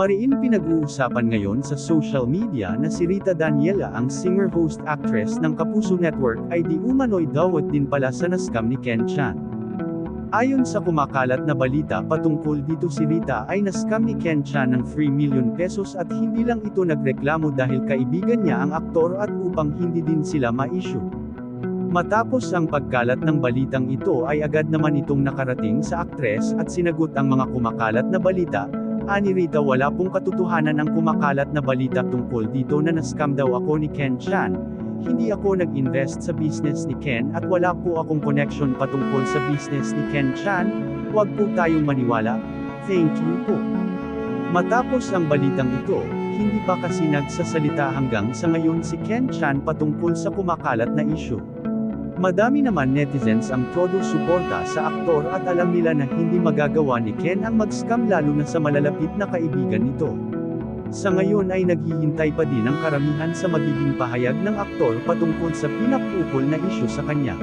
Mariin pinag-uusapan ngayon sa social media na si Rita Daniela ang singer-host-actress ng Kapuso Network ay di umano'y dawat din pala sa naskam ni Ken Chan. Ayon sa kumakalat na balita patungkol dito si Rita ay naskam ni Ken Chan ng 3 million pesos at hindi lang ito nagreklamo dahil kaibigan niya ang aktor at upang hindi din sila ma-issue. Matapos ang pagkalat ng balitang ito ay agad naman itong nakarating sa aktres at sinagot ang mga kumakalat na balita, Ani Rita wala pong katotohanan ang kumakalat na balita tungkol dito na naskam daw ako ni Ken Chan. Hindi ako nag-invest sa business ni Ken at wala po akong connection patungkol sa business ni Ken Chan. Huwag po tayong maniwala. Thank you po. Matapos ang balitang ito, hindi pa kasi nagsasalita hanggang sa ngayon si Ken Chan patungkol sa kumakalat na issue. Madami naman netizens ang todo suporta sa aktor at alam nila na hindi magagawa ni Ken ang mag-scam lalo na sa malalapit na kaibigan nito. Sa ngayon ay naghihintay pa din ang karamihan sa magiging pahayag ng aktor patungkol sa pinapukol na isyu sa kanya.